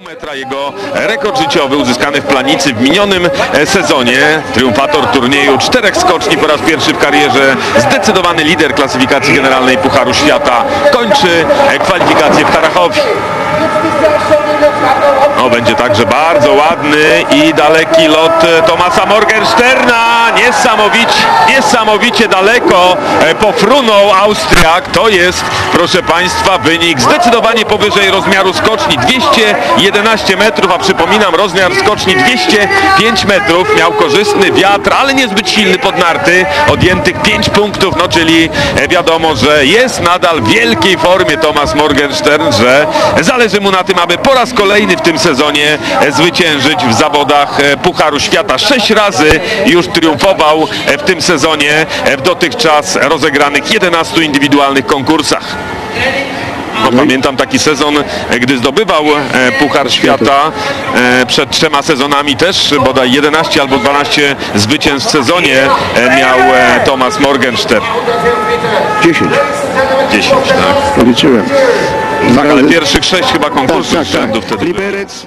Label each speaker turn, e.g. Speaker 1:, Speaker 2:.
Speaker 1: Metra jego rekord życiowy uzyskany w Planicy w minionym e, sezonie. Triumfator turnieju czterech skoczni po raz pierwszy w karierze. Zdecydowany lider klasyfikacji generalnej Pucharu Świata kończy e, kwalifikacje w Tarachowi. Także bardzo ładny i daleki lot e, Tomasa Morgensterna. Niesamowicie, niesamowicie daleko e, pofrunął Austriak. To jest, proszę Państwa, wynik zdecydowanie powyżej rozmiaru skoczni. 211 metrów, a przypominam, rozmiar skoczni 205 metrów. Miał korzystny wiatr, ale niezbyt silny pod narty. Odjętych 5 punktów, no czyli e, wiadomo, że jest nadal w wielkiej formie Tomas Morgenstern, że zależy mu na tym, aby po raz kolejny w tym sezonie e, zwyciężyć w zawodach e, Pucharu Świata. Sześć razy już triumfował e, w tym sezonie w dotychczas rozegranych 11 indywidualnych konkursach. No, pamiętam taki sezon, gdy zdobywał Puchar Świata przed trzema sezonami też bodaj 11 albo 12 zwycięstw w sezonie miał Thomas Morgenstern.
Speaker 2: 10.
Speaker 1: 10, tak.
Speaker 2: Policzyłem.
Speaker 1: Tak, ale pierwszych sześć chyba konkursów
Speaker 2: tak,
Speaker 1: rzędu
Speaker 2: tak.
Speaker 1: wtedy.
Speaker 2: Liberec,